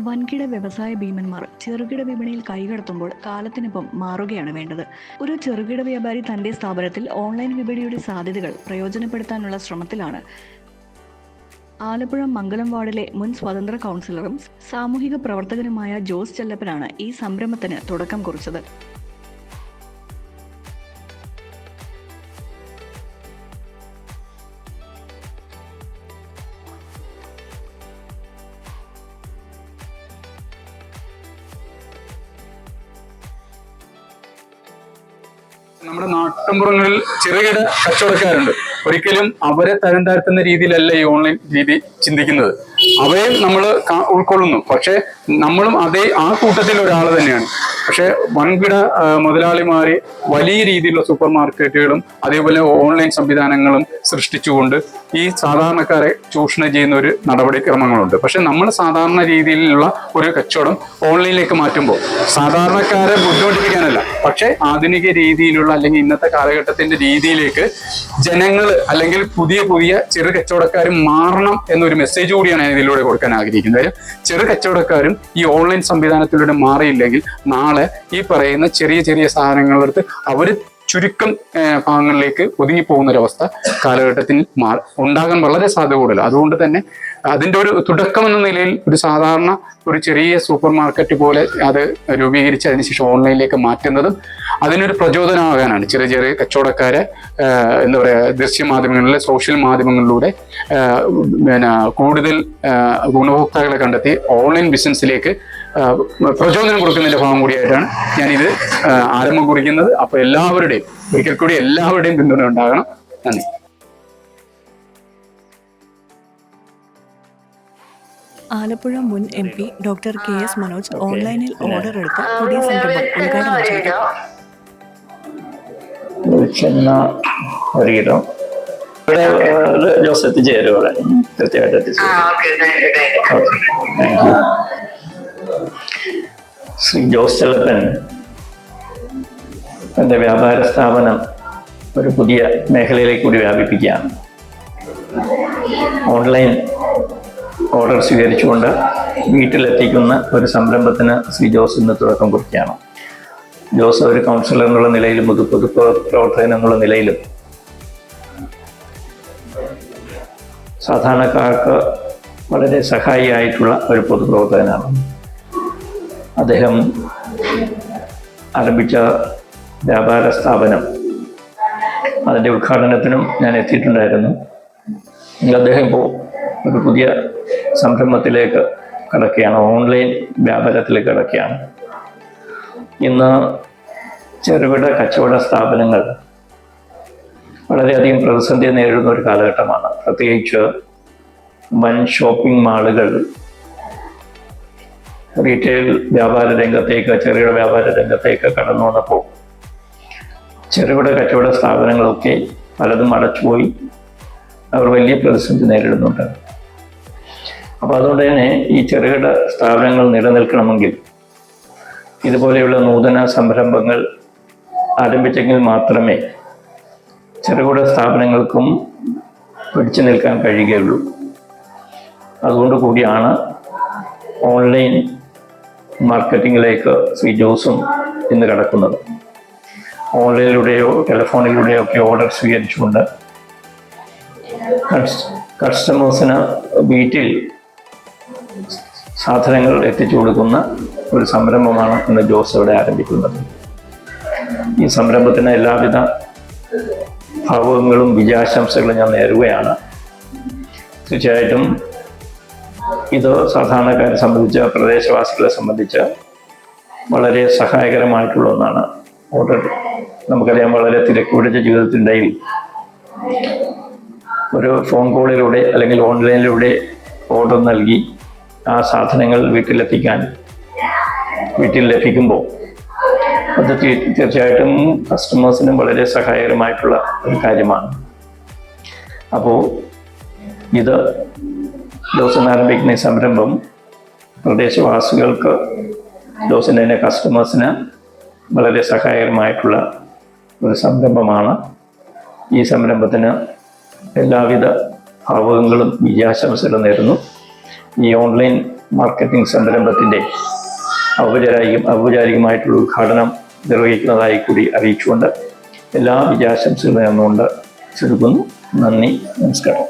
വൻകിട വ്യവസായ ഭീമന്മാർ ചെറുകിട വിപണിയിൽ കൈകടത്തുമ്പോൾ കാലത്തിനൊപ്പം മാറുകയാണ് വേണ്ടത്. ഒരു ചെറുകിട വ്യാപാരി തന്റെ സ്ഥാപനത്തിൽ ഓൺലൈൻ വിപണിയുടെ സാധ്യതകൾ പ്രയോജനപ്പെടുത്താനുള്ള ശ്രമത്തിലാണ്. ആലപ്പുഴ മംഗലം വാർഡിലെ മുൻ സ്വതന്ത്ര കൗൺസിലറും സാമൂഹിക പ്രവർത്തകനുമായ ജോസ് ചെല്ലപ്പനാണ് ഈ സംരംഭത്തിന് തുടക്കം കുറിച്ചത്. നമ്മുടെ നാട്ടിൻപുറങ്ങളിൽ ചെറുകിട കച്ചവടക്കാരുണ്ട്. ഒരിക്കലും അവരെ തരം താഴ്ത്തുന്ന രീതിയിലല്ല ഈ ഓൺലൈൻ രീതി ചിന്തിക്കുന്നത്. അവയും നമ്മൾ ഉൾക്കൊള്ളുന്നു. പക്ഷെ നമ്മളും അതേ ആ കൂട്ടത്തിൽ ഒരാൾ തന്നെയാണ്. പക്ഷെ വൻകിട മുതലാളിമാരെ വലിയ രീതിയിലുള്ള സൂപ്പർ മാർക്കറ്റുകളും അതേപോലെ ഓൺലൈൻ സംവിധാനങ്ങളും സൃഷ്ടിച്ചുകൊണ്ട് ഈ സാധാരണക്കാരെ ചൂഷണം ചെയ്യുന്ന ഒരു നടപടിക്രമങ്ങളുണ്ട്. പക്ഷെ നമ്മൾ സാധാരണ രീതിയിലുള്ള ഒരു കച്ചവടം ഓൺലൈനിലേക്ക് മാറ്റുമ്പോൾ സാധാരണക്കാരെ ബുദ്ധിമുട്ടിപ്പിക്കാനല്ല പക്ഷെ ആധുനിക രീതിയിലുള്ള അല്ലെങ്കിൽ ഇന്നത്തെ കാലഘട്ടത്തിന്റെ രീതിയിലേക്ക് ജനങ്ങൾ അല്ലെങ്കിൽ പുതിയ പുതിയ ചെറു കച്ചവടക്കാർ മാറണം എന്നൊരു മെസ്സേജ് കൂടിയാണ് ഇതിലൂടെ കൊടുക്കാൻ ആഗ്രഹിക്കുന്നത് കാര്യം ചെറു കച്ചവടക്കാരും ഈ ഓൺലൈൻ സംവിധാനത്തിലൂടെ മാറിയില്ലെങ്കിൽ നാളെ ഈ പറയുന്ന ചെറിയ ചെറിയ സാധനങ്ങളെടുത്ത് അവർ ചുരുക്കം ഭാഗങ്ങളിലേക്ക് ഒതുങ്ങിപ്പോകുന്ന ഒരവസ്ഥ കാലഘട്ടത്തിൽ മാ ഉണ്ടാകാൻ വളരെ സാധ്യത കൂടുതൽ അതുകൊണ്ട് തന്നെ അതിന്റെ ഒരു തുടക്കം എന്ന നിലയിൽ ഒരു സാധാരണ ഒരു ചെറിയ സൂപ്പർ മാർക്കറ്റ് പോലെ അത് രൂപീകരിച്ച് അതിനുശേഷം ഓൺലൈനിലേക്ക് മാറ്റുന്നതും അതിനൊരു പ്രചോദനമാകാനാണ് ചെറിയ ചെറിയ കച്ചവടക്കാരെ എന്താ പറയുക ദൃശ്യമാധ്യമങ്ങളിലെ സോഷ്യൽ മാധ്യമങ്ങളിലൂടെ പിന്നെ കൂടുതൽ ഗുണഭോക്താക്കളെ കണ്ടെത്തി ഓൺലൈൻ ബിസിനസ്സിലേക്ക് പ്രചോദനം കൊടുക്കുന്നതിന്റെ ഭാഗം കൂടിയായിട്ടാണ് ഞാനിത് ആരംഭം കുറിക്കുന്നത്. അപ്പോൾ എല്ലാവരുടെയും ഒരിക്കൽ കൂടി എല്ലാവരുടെയും പിന്തുണ ഉണ്ടാകണം. നന്ദി. ആലപ്പുഴ മുൻ M P doctor K S Manoj ഓൺലൈനിൽ ഓർഡർ എടുത്ത് പുതിയ സംരംഭം ഉദ്ഘാടനം ചെയ്തു. ഒരിടം. ഇവിടെ ഒരു ജോസ് എത്തിച്ചേരും ഇവിടെ കൃത്യമായിട്ട് എത്തിച്ചേരും. Okay thank you Shri Jose Chellappan എന്റെ വ്യാപാര സ്ഥാപനം ഒരു പുതിയ മേഖലയിലേക്ക് കൂടി വ്യാപിപ്പിക്കുകയാണ്. ഓൺലൈൻ ഓർഡർ സ്വീകരിച്ചുകൊണ്ട് വീട്ടിലെത്തിക്കുന്ന ഒരു സംരംഭത്തിന് ശ്രീ ജോസ് ഇന്ന് തുടക്കം കുറിക്കുകയാണ്. ജോസ് ഒരു കൗൺസിലർ എന്നുള്ള നിലയിലും ഒരു പൊതു പ്രവർത്തകൻ എന്നുള്ള നിലയിലും സാധാരണക്കാർക്ക് വളരെ സഹായിയായിട്ടുള്ള ഒരു പൊതുപ്രവർത്തകനാണ്. അദ്ദേഹം ആരംഭിച്ച വ്യാപാര സ്ഥാപനം അതിന്റെ ഉദ്ഘാടനത്തിനും ഞാൻ എത്തിയിട്ടുണ്ടായിരുന്നു. അദ്ദേഹം ഇപ്പോൾ ഒരു പുതിയ സംരംഭത്തിലേക്ക് കിടക്കുകയാണ്. ഓൺലൈൻ വ്യാപാരത്തിലേക്ക് കിടക്കുകയാണ്. ഇന്ന് ചെറുകിട കച്ചവട സ്ഥാപനങ്ങൾ വളരെയധികം പ്രതിസന്ധി നേരിടുന്ന ഒരു കാലഘട്ടമാണ്. പ്രത്യേകിച്ച് വൻ ഷോപ്പിംഗ് മാളുകൾ റീറ്റെയിൽ വ്യാപാര രംഗത്തേക്ക് ചെറുകിട വ്യാപാര രംഗത്തേക്ക് കടന്നു വന്നപ്പോൾ ചെറുകിട കച്ചവട സ്ഥാപനങ്ങളൊക്കെ പലതും അടച്ചുപോയി. അവർ വലിയ പ്രതിസന്ധി നേരിടുന്നുണ്ട്. അപ്പോൾ അതുകൊണ്ട് തന്നെ ഈ ചെറുകിട സ്ഥാപനങ്ങൾ നിലനിൽക്കണമെങ്കിൽ ഇതുപോലെയുള്ള നൂതന സംരംഭങ്ങൾ ആരംഭിച്ചെങ്കിൽ മാത്രമേ ചെറുകിട സ്ഥാപനങ്ങൾക്കും പിടിച്ചു നിൽക്കാൻ കഴിയുകയുള്ളൂ. അതുകൊണ്ട് കൂടിയാണ് ഓൺലൈൻ മാർക്കറ്റിങ്ങിലേക്ക് ശ്രീ ജോസും ഇന്ന് കിടക്കുന്നത്. ഓൺലൈനിലൂടെയോ ടെലിഫോണിലൂടെയോ ഒക്കെ ഓർഡർ സ്വീകരിച്ചുകൊണ്ട് കസ്- കസ്റ്റമേഴ്സിന് വീട്ടിൽ സാധനങ്ങൾ എത്തിച്ചു കൊടുക്കുന്ന ഒരു സംരംഭമാണ് ഇന്ന് ജോസ് ഇവിടെ ആരംഭിക്കുന്നത്. ഈ സംരംഭത്തിന് എല്ലാവിധ ഭാവങ്ങളും വിജയാശംസകളും ഞാൻ നേരുകയാണ്. തീർച്ചയായിട്ടും ഇത് സാധാരണക്കാരെ സംബന്ധിച്ച് പ്രദേശവാസികളെ സംബന്ധിച്ച് വളരെ സഹായകരമായിട്ടുള്ള ഒന്നാണ്. ഓർഡർ നമുക്കറിയാം വളരെ തിരക്ക് പിടിച്ച ഒരു ഫോൺ കോളിലൂടെ അല്ലെങ്കിൽ ഓൺലൈനിലൂടെ ഓർഡർ നൽകി ആ സാധനങ്ങൾ വീട്ടിലെത്തിക്കാൻ വീട്ടിൽ ലഭിക്കുമ്പോൾ അത് തീർച്ചയായിട്ടും കസ്റ്റമേഴ്സിനും വളരെ സഹായകരമായിട്ടുള്ള ഒരു കാര്യമാണ്. അപ്പോൾ ഇത് ദിവസം ആരംഭിക്കുന്ന ഈ സംരംഭം പ്രദേശവാസികൾക്ക് തന്നെ കസ്റ്റമേഴ്സിന് വളരെ സഹായകരമായിട്ടുള്ള ഒരു സംരംഭമാണ്. ഈ സംരംഭത്തിന് എല്ലാവിധ ഭാവങ്ങളും വിജയാശംസകളും നേരുന്നു. ഈ ഓൺലൈൻ മാർക്കറ്റിംഗ് സംരംഭത്തിന്റെ ഔപചാരികം ഔപചാരികമായിട്ടുള്ള ഉദ്ഘാടനം നിർവഹിക്കുന്നതായി കൂടി അറിയിച്ചുകൊണ്ട് എല്ലാ വിജയാശംസകളും നേർന്നുകൊണ്ട് ചുരുക്കുന്നു നന്ദി. നമസ്കാരം.